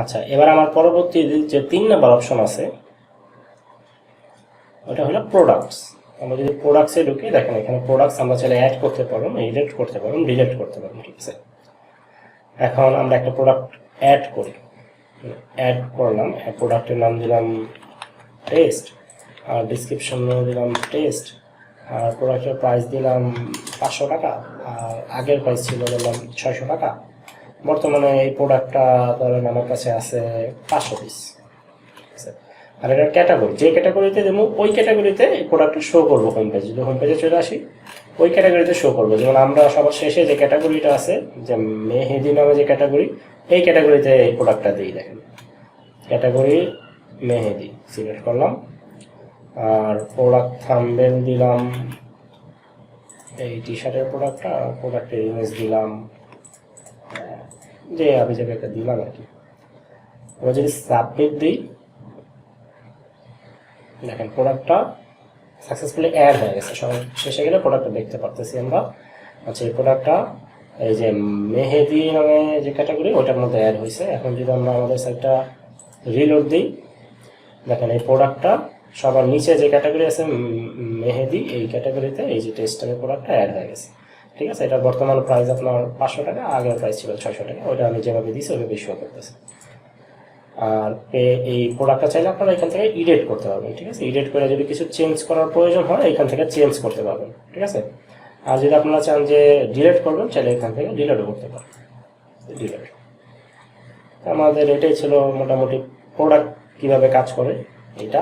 আচ্ছা এবার আমার পরবর্তী যে তিন নাম্বার অপশন আছে, ওটা হলো প্রোডাক্টস আমরা যদি প্রোডাক্টসে ঢুকি, দেখেন এখানে প্রোডাক্টস আমরা চাইলে অ্যাড করতে পারব এডিট করতে পারব ডিলিট করতে পারব, ঠিক আছে? এখন আমরা একটা প্রোডাক্ট অ্যাড করি। অ্যাড করলাম প্রোডাক্টের নাম দিলাম টেস্ট আর ডিসক্রিপশনে দিলাম টেস্ট আর প্রোডাক্টের প্রাইস দিলাম পাঁচশো টাকা, আর আগের প্রাইস ছিল দিলাম ছয়শো টাকা। বর্তমানে এই প্রোডাক্টটা ধরেন আমার কাছে আছে পাঁচশো পিস আর এটার ক্যাটাগরি যে ক্যাটাগরিতে দেবো ওই ক্যাটাগরিতে এই প্রোডাক্টটা শো করব হোম পেজে যদি হোম পেজে চলে আসি, ওই ক্যাটাগরিতে শো করব। যেমন আমরা সবার শেষে যে ক্যাটাগরিটা আছে, যে মেহেদি নামে যে ক্যাটাগরি এই ক্যাটাগরিতে এই প্রোডাক্টটা দিই দেখেন। ক্যাটাগরি মেহেদি সিলেক্ট করলাম। আর প্রোডাক্ট থাম্বেল দিলাম। এই টি শার্টের প্রোডাক্টটা প্রোডাক্টের ইমেজ দিলাম। যে আমি যে একটা দিলাম আর কি। এবার যদি সাবমিট দিই, দেখেন প্রোডাক্টটা সাকসেসফুলি অ্যাড হয়ে গেছে। সব শেষে গেলে প্রোডাক্টটা দেখতে পারতেছি আমরা। আচ্ছা এই প্রোডাক্টটা এই যে মেহেদি নামে যে ক্যাটাগরি ওটার মধ্যে অ্যাড হয়েছে। এখন যদি আমরা আমাদের সাইটটা রিলোড দিই, দেখেন এই প্রোডাক্টটা সবার নিচে যে ক্যাটাগরি আছে মেহেদি, এই ক্যাটাগরিতে এই যে টেস্টারের প্রোডাক্টটা অ্যাড হয়ে গেছে। ঠিক আছে এটা বর্তমান প্রাইস আপনার পাঁচশো টাকা, আগের প্রাইস ছিল ছয়শো টাকা ওটা আমি যেভাবে দিয়েছি ওইভাবে শো করতেছে। আর এই প্রোডাক্টটা চাইলে আপনারা এখান থেকে এডিট করতে পারবেন, ঠিক আছে? এডিট করে যদি কিছু চেঞ্জ করার প্রয়োজন হয়, এখান থেকে চেঞ্জ করতে পারবেন, ঠিক আছে? আর যদি আপনারা চান যে ডিলেট করবেন, চাইলে এখান থেকে ডিলিটও করতে পারবেন। ডিলিট আমাদের এটাই ছিল মোটামুটি প্রোডাক্ট কীভাবে কাজ করে, এটা।